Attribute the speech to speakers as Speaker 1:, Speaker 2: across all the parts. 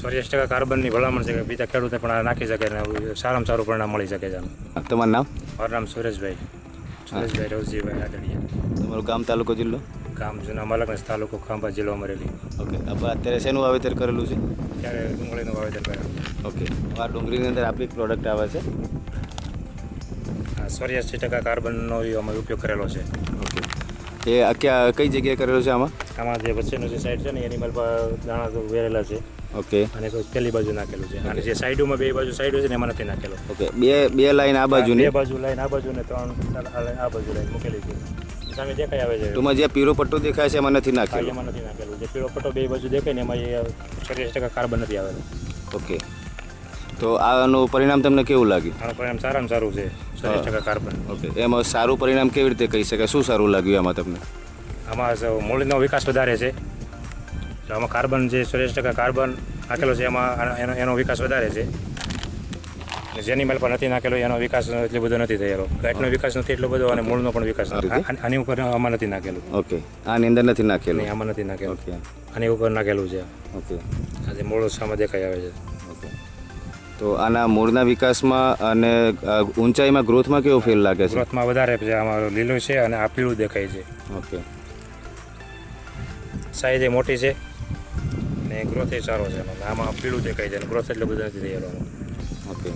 Speaker 1: ચોર્યાસી ટકા કાર્બનની ભલામણ છે કે બીજા ખેડૂતે પણ આ નાખી શકે ને સારામાં સારું પરિણામ મળી શકે છે
Speaker 2: તમારું નામ?
Speaker 1: મારું નામ સુરેશભાઈ. સુરેશભાઈ રવજીભાઈ આદડિયા
Speaker 2: તમારું ગામ તાલુકો જિલ્લો?
Speaker 1: ગામ જૂના મલકનસ તાલુકો ખાંભા જિલ્લો અમરેલી.
Speaker 2: ઓકે આપણે અત્યારે શેનું વાવેતર કરેલું છે?
Speaker 1: ત્યારે ડુંગળીનું વાવેતર કરેલું
Speaker 2: ઓકે આ ડુંગળીની અંદર આપણી પ્રોડક્ટ આવે છે?
Speaker 1: ચોર્યાસી ટકા કાર્બનનો અમે ઉપયોગ કરેલો છે.
Speaker 2: એ આ ક્યાં કઈ જગ્યાએ કરેલું છે આમાં?
Speaker 1: આમાં જે વચ્ચેનું જે સાઈડ છે ને એની પર દાણા તો વેરેલા છે.
Speaker 2: ઓકે.
Speaker 1: અને કોઈ પેલી બાજુ નાખેલું છે. અને જે સાઈડોમાં બે બાજુ સાઈડો છે ને એમાં નથી નાખેલો.
Speaker 2: ઓકે. બે બે લાઈન આ બાજુની?
Speaker 1: બે બાજુ લાઈન આ બાજુ ને ત્રણ આ આ બાજુ લાઈન મૂકેલી છે. સામે દેખાઈ આવે છે.
Speaker 2: ટૂંકમાં જે પીળો પટ્ટો દેખાય છે એમાં નથી નાખેલું?
Speaker 1: એમાં નથી નાખેલું. જે પીળો પટ્ટો બે બાજુ દેખાય ને એમાં એ ચોર્યાસી ટકા કાર્બન નથી આવેલો.
Speaker 2: ઓકે. તો આનું પરિણામ તમને કેવું લાગ્યું
Speaker 1: આનું પરિણામ સારામાં સારું છે. ચાલીસ ટકા કાર્બન.
Speaker 2: ઓકે. એમાં સારું પરિણામ કેવી રીતે કહી શકાય? શું સારું લાગ્યું એમાં તમને?
Speaker 1: આમાં મૂળનો વિકાસ વધારે છે. તો આમાં કાર્બન જે ચાલીસ ટકા કાર્બન નાખેલો છે એમાં એનો એનો વિકાસ વધારે છે. જેની મેલ પર નથી નાખેલો એનો વિકાસ એટલો બધો નથી થયેલો. ગાંઠનો વિકાસ નથી એટલો બધો અને મૂળનો પણ વિકાસ નથી. આની ઉપર આમાં નથી નાખેલું.
Speaker 2: ઓકે. આની અંદર નથી નાખેલું?
Speaker 1: નહીં આમાં નથી નાખેલું.
Speaker 2: ઓકે.
Speaker 1: આની ઉપર નાખેલું છે.
Speaker 2: ઓકે.
Speaker 1: આજે મૂળ સામે દેખાઈ આવે છે.
Speaker 2: ઓકે. તો આના મૂળના વિકાસમાં અને ઊંચાઈમાં ગ્રોથમાં કેવો ફેલ લાગે છે?
Speaker 1: ગ્રોથમાં વધારે છે અમારો લીલું છે અને આ પીળું દેખાય છે.
Speaker 2: ઓકે.
Speaker 1: સાઈઝ મોટી છે ને ગ્રોથ એ સારો છે. આમાં પીળું દેખાય છે અને ગ્રોથ એટલો બધો નથી થયેલો
Speaker 2: ઓકે.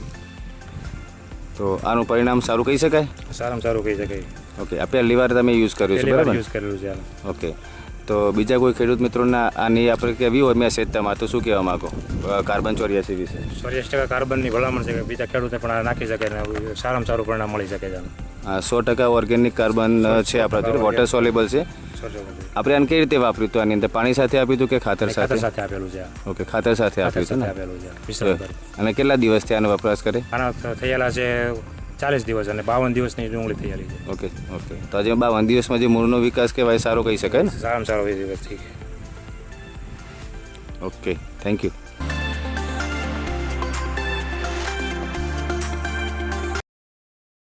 Speaker 2: તો આનું પરિણામ સારું કહી શકાય?
Speaker 1: સારામાં સારું કહી શકાય.
Speaker 2: ઓકે આ પહેલી વાર તમે યુઝ કર્યું છે બરાબર?
Speaker 1: યુઝ કરેલું છે
Speaker 2: ઓકે. તો બીજા કોઈ ખેડૂત મિત્રોના આની આપણે કેવી હોય મેસેજ તમારે તો શું કહેવા માગો? કાર્બન ચોર્યાસી વિશે.
Speaker 1: ચોર્યાસી ટકા કાર્બનની ભલામણ છે કે બીજા ખેડૂતે પણ આ નાખી શકે ને સારામાં સારું પરિણામ મળી શકે છે.
Speaker 2: સો ટકા ઓર્ગેનિક કાર્બન છે આપણા વોટર સોલેબલ છે. આપણે આને કઈ રીતે વાપર્યું હતું આની અંદર? પાણી સાથે આપ્યું હતું કે ખાતર સાથે?
Speaker 1: સાથે આપેલું છે.
Speaker 2: ઓકે ખાતર સાથે આપ્યું હતું. અને કેટલા દિવસથી આનો વપરાશ કરે?
Speaker 1: આના થયેલા છે ચાલીસ દિવસ અને બાવન દિવસની ડુંગળી તૈયારી છે
Speaker 2: ઓકે ઓકે. તો આજે બાવન દિવસમાં જે મૂળનો વિકાસ કહેવાય સારો કહી શકાય ને?
Speaker 1: સારામાં સારો એ દિવસ થઈ ગયો.
Speaker 2: Okay thank you.